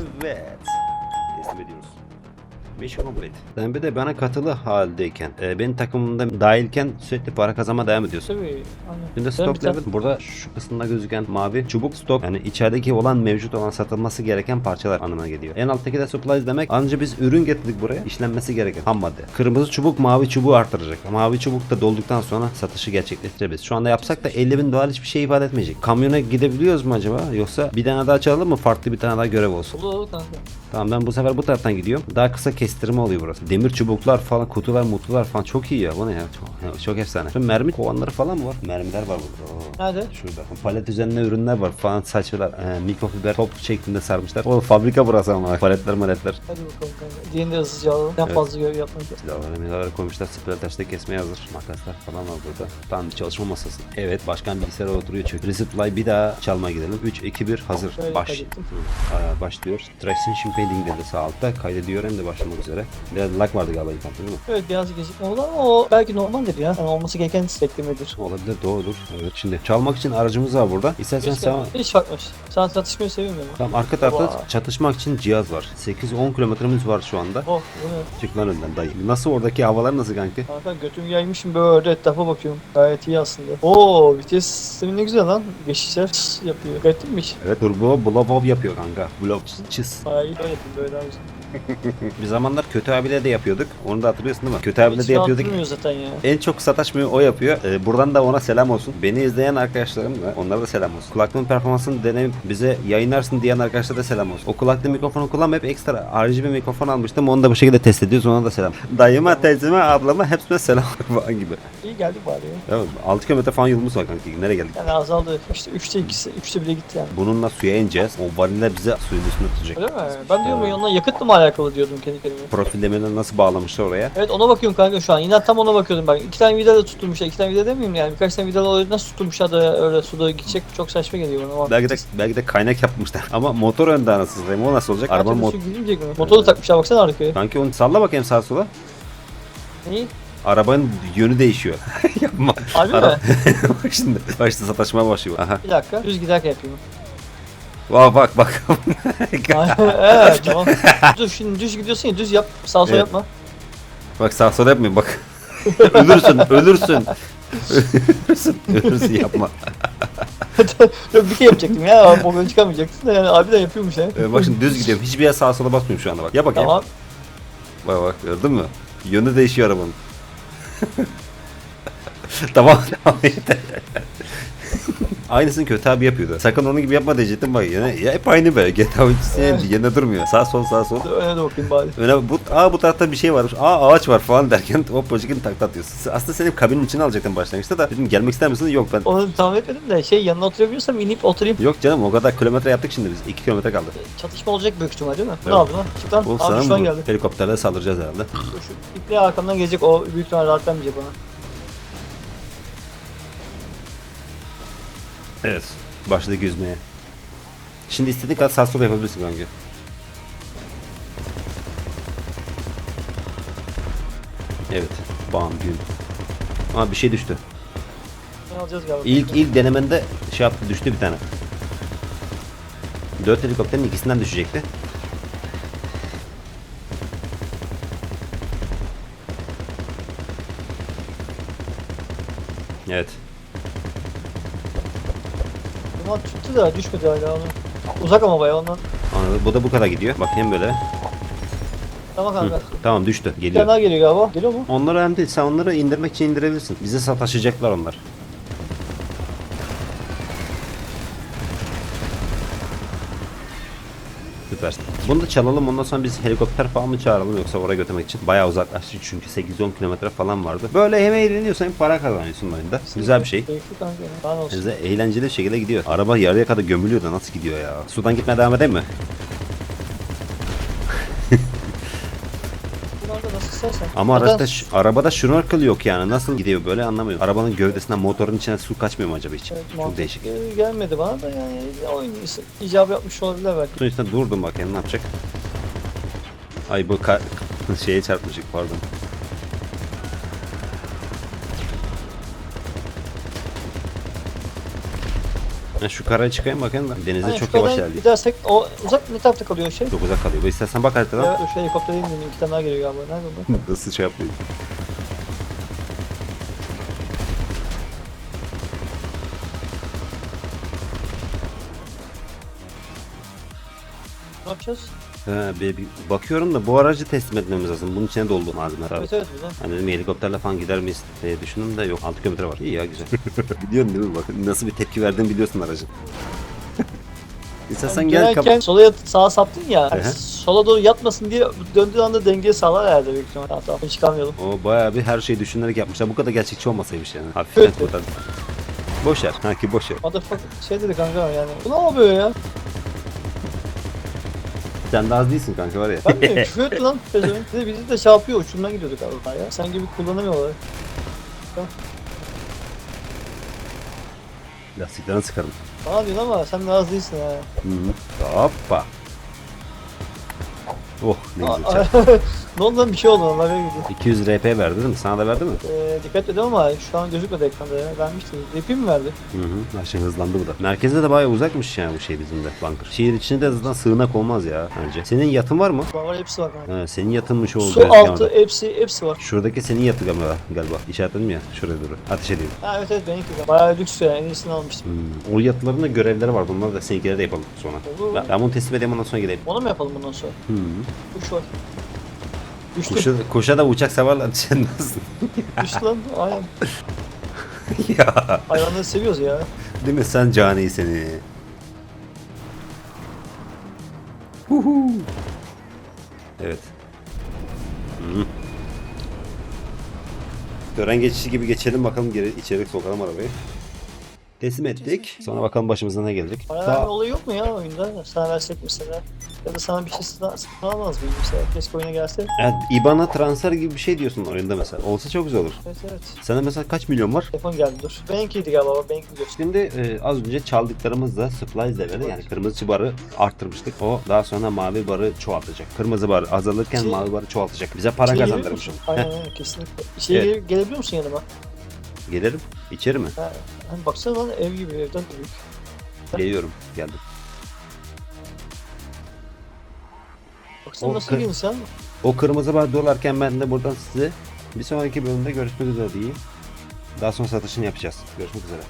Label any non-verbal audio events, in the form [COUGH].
Evet. Teslim ediyoruz. Mission complete. Sen bir de bana katılı haldeyken, e, benim takımımda dahilken sürekli para kazanma devam ediyorsun. Tabii. Aynen. Şimdi Ben stok bir level burada şu kısımda gözüken mavi çubuk stok yani içerideki olan mevcut olan satılması gereken parçalar anlamına geliyor. En alttaki de supplies demek anca biz ürün getirdik buraya işlenmesi gereken ham madde. Kırmızı çubuk mavi çubuğu artıracak. Mavi çubuk da dolduktan sonra satışı gerçekleştirebiliriz. Şu anda yapsak da 50 bin dolar hiçbir şey ifade etmeyecek. Kamyona gidebiliyoruz mu acaba yoksa bir tane daha çalalım mı farklı bir tane daha görev olsun. Olur olur kanka. Tamam ben bu sefer bu taraftan gidiyorum. Daha kısa kestirme oluyor burası. Demir çubuklar falan, kutular, mutular falan çok iyi ya. Bu ne ya? Çok, çok efsane. Şu mermi kovanları falan mı var? Mermiler var burada. Oo. Nerede? Şurada. Palet üzerinde ürünler var falan saçlar. E, mikrofiber top şeklinde sarmışlar. O fabrika burası ama. Paletler maletler. Hadi bakalım kanka. Diğerini de hızlıca alalım. En Evet. fazla görev yapmak. Silahları milaları koymuşlar. Sprey taşta kesmeye hazır. Makaslar falan var burada. Tam bir çalışma masası. Evet başkan bilgisayara oturuyor çünkü. Resupply bir daha çalmaya gidelim. 3, 2, 1 hazır. Baş. Aa, başlıyor. Transition Painting dedi sağ altta. Kaydediyor hem de üzere. Biraz lag vardı galiba ilk değil mi? Evet biraz gecikme oldu ama o belki normaldir ya. Yani olması gereken beklemedir. Olabilir doğrudur. Evet şimdi çalmak için aracımız var burada. İstersen sen... hiç bakmış. Sen satışmayı seviyorum ama. Tamam arka tarafta Vay. çatışmak için cihaz var. 8-10 kilometremiz var şu anda. Oh ne? Çık lan önden dayı. Nasıl oradaki havalar nasıl kanki? Kanka götümü yaymışım böyle etrafa bakıyorum. Gayet iyi aslında. Oo vites sistemi ne güzel lan. Geçişler çıs yapıyor. Gayet mi hiç? Evet turbo blow yapıyor kanka. Blow çiz. Hayır öyle yapayım böyle güzel. Bir zamanlar kötü abiyle de yapıyorduk. Onu da hatırlıyorsun değil mi? Kötü abiyle de yapıyorduk. zaten ya. En çok sataşmıyor o yapıyor. Ee, buradan da ona selam olsun. Beni izleyen arkadaşlarım da onlara da selam olsun. Kulaklığın performansını deneyip bize yayınlarsın diyen arkadaşlara da selam olsun. O kulaklığı mikrofonu kullanmayıp ekstra harici bir mikrofon almıştım. Onu da bu şekilde test ediyoruz. Ona da selam. Dayıma, teyzeme, ablama hepsine selam [LAUGHS] falan gibi. İyi geldik bari ya. Evet, 6 kilometre falan yolumuz var kanka. Nereye geldik? Yani azaldı. İşte 3'te 2'si, 3'te bile gitti yani. Bununla suya ineceğiz. O variller bize suyun üstüne tutacak. Öyle mi? Ben diyorum yanına yakıtla mı alakalı diyordum kendi kendime. Profillemeleri nasıl bağlamışlar oraya? Evet ona bakıyorum kanka şu an. Yine tam ona bakıyordum ben. İki tane vida da tutturmuşlar. İki tane vida demeyeyim yani. Birkaç tane vida da nasıl tutturmuşlar da öyle suda gidecek. Çok saçma geliyor bana. Belki de, belki de kaynak yapmışlar. Ama motor önde anasını satayım. O nasıl olacak? Araba mot... gidecek mi? Motoru takmışlar baksana arkaya. Kanki onu salla bakayım sağa sola. İyi. Arabanın yönü değişiyor. [LAUGHS] Yapma. Harbi Ara- mi? [LAUGHS] şimdi. Bak işte sataşmaya başlıyor. Aha. Bir dakika. Düz giderken yapayım. Vay bak bak. [LAUGHS] evet tamam. Düz şimdi düz gidiyorsun ya düz yap. Sağ sol Evet. yapma. bak sağa sola yapmayın bak. ölürsün, ölürsün. ölürsün, ölürsün yapma. [LAUGHS] Yok bir kere yapacaktım ya. Gün çıkamayacaksın da yani abi de yapıyormuş ha. Ee, bak şimdi düz gidiyorum. Hiçbir yer sağa sola basmıyorum şu anda bak. Yap bakayım. Tamam. Bak bak gördün mü? Yönü değişiyor arabanın. [LAUGHS] tamam tamam yeter. Aynısını kötü abi yapıyordu. Sakın onun gibi yapma diyecektim bak yine. Ya hep aynı be. [LAUGHS] GTA oyuncusu Evet. yerine durmuyor. Sağ sol sağ sol. Öne de bakayım bari. Öne bu aa bu tarafta bir şey varmış. Aa ağaç var falan derken [LAUGHS] hop projikini takla atıyorsun. Aslında senin kabinin içine alacaktım başlangıçta da dedim gelmek ister misin? Yok ben. Onu tahmin etmedim de şey yanına oturabiliyorsam inip oturayım. Yok canım o kadar kilometre yaptık şimdi biz. 2 kilometre kaldı. Çatışma olacak büyük ihtimal değil mi? Evet. Ne yaptın lan? Çık lan. O Abi düşman geldi. Helikopterle saldıracağız herhalde. Şu iple arkamdan gelecek o büyük ihtimal rahat vermeyecek bana. Evet. Başladık yüzmeye. Şimdi istediğin kadar sağ sol yapabilirsin kanka. Evet. Bam gün. Aa bir şey düştü. Ne alacağız galiba? İlk ilk denemende şey yaptı düştü bir tane. Dört helikopterin ikisinden düşecekti. Evet. Duman tuttu da düşmedi hala onu. Uzak ama bayağı ondan. Anladım. Bu da bu kadar gidiyor. Bakayım böyle. Tamam Hı, kanka. Tamam düştü. Bir Geliyor. tane daha geliyor galiba. Geliyor mu? Onları önemli değil. Sen onları indirmek için indirebilirsin. Bize sataşacaklar onlar. Süpersin. Bunu da çalalım ondan sonra biz helikopter falan mı çağıralım yoksa oraya götürmek için. Bayağı uzaklaştı çünkü 8-10 kilometre falan vardı. Böyle hem eğleniyorsun hem para kazanıyorsun oyunda. Güzel bir şey. Bize eğlenceli bir şekilde gidiyor. Araba yarıya kadar gömülüyor da nasıl gidiyor ya? Sudan gitmeye devam edeyim mi? İstersen. Ama Zaten araçta arabada şnorkel yok yani. Nasıl gidiyor böyle anlamıyorum. Arabanın gövdesinden motorun içine su kaçmıyor mu acaba hiç? Evet, Çok değişik. gelmedi bana da yani oyun icabı yapmış olabilirler belki. İçinde durdum bakayım ne yapacak? Ay bu ka- [LAUGHS] şeye çarpmışık pardon. Ben şu karaya çıkayım bakayım da. Denize Hani çok yavaş ilerliyor. Gidersek o uzak ne tarafta kalıyor şey? Çok uzak kalıyor. İstersen bak haritadan. Evet, şu helikopter değil mi? İki tane daha geliyor galiba. Nerede bu? [LAUGHS] Nasıl şey yapıyor? Ne yapacağız? He, bir, bir bakıyorum da bu aracı teslim etmemiz lazım. Bunun içine doldu. Evet evet güzel. Hani dedim helikopterle falan gider miyiz diye düşündüm de yok 6 kilometre var. İyi ya güzel. [LAUGHS] Biliyorsun değil mi bak nasıl bir tepki verdiğini biliyorsun aracın. [LAUGHS] İstersen gel Dönerken kap- sola yat, sağa saptın ya. Hani hı. sola doğru yatmasın diye döndüğü anda dengeyi sağlar herhalde büyük ihtimalle. Tamam tamam. Hiç kalmayalım. O bayağı bir her şeyi düşünerek yapmışlar. Bu kadar gerçekçi olmasaymış yani. Hafif Evet. buradan. Boş ver. Ha ki boş ver. Motherfucker şey dedi kanka yani. Bu ne yapıyor ya? Sen de az değilsin kanka var ya. Ben de küfür etti lan. Pezevenk. Bir de bizi de şey yapıyor. Uçumdan gidiyorduk abi ya. Sen gibi kullanamıyorlar. Lastiklerini sıkarım. Bana diyorsun ama sen de az değilsin ha. Hı -hı. Hoppa. Oh ne güzel çarptı. [LAUGHS] ne oldu lan bir şey oldu nereye gidiyor? 200 RP verdi değil mi? Sana da verdi mi? Ee, dikkat edin ama şu an gözükmedi ekranda ya. Vermiştim. Repi mi verdi? Hı hı. Her şey hızlandı bu da. Merkezde de bayağı uzakmış yani bu şey bizim de bunker. Şehir içinde de zaten sığınak olmaz ya bence. Senin yatın var mı? Var var hepsi var kanka. Ha, senin yatınmış o Su altı hepsi hepsi var. Şuradaki senin yatı galiba. galiba. İşaretledim ya. Şuraya doğru. Ateş edeyim. Ha evet evet benimki de. Bayağı lüks ya. En iyisini almıştım. Hmm. O yatıların da görevleri var. Bunları da seninkileri de yapalım sonra. Olur. Ben, ben bunu teslim edeyim ondan sonra gidelim. Onu mu yapalım bundan sonra? Hı. Kuş var. Kuşa, kuşa da uçak savarlar [LAUGHS] sen nasıl? Düştü lan. Aynen. [LAUGHS] ya. Hayvanları seviyoruz ya. Değil mi sen cani seni? Huhu. Evet. Hı. Tören geçişi gibi geçelim bakalım geri içeri sokalım arabayı. Teslim ettik. Sonra bakalım başımıza ne gelecek. Para Daha- verme olayı yok mu ya oyunda? Sana versek mesela. Ya da sana bir şey alamaz mıyım mesela? Keşke oyuna gelse. Evet, IBAN'a transfer gibi bir şey diyorsun oyunda mesela. Olsa çok güzel olur. Evet evet. Sende mesela kaç milyon var? Telefon geldi dur. Benimkiydi galiba. Benimki diyorsun. Şimdi e, az önce çaldıklarımızla supplies devre yani kırmızı barı arttırmıştık. O daha sonra mavi barı çoğaltacak. Kırmızı bar azalırken Şey- mavi barı çoğaltacak. Bize para Şey kazandırmış olur. Aynen aynen [LAUGHS] kesinlikle. Şey Evet. gele- gelebiliyor musun yanıma? Gelirim. İçeri mi? Ha, hani baksana lan ev gibi evden de büyük. Geliyorum. Geldim. Baksana O nasıl kır- bir insan. O kırmızı bar dolarken ben de buradan size bir sonraki bölümde görüşmek üzere diyeyim. Daha sonra satışını yapacağız. Görüşmek üzere.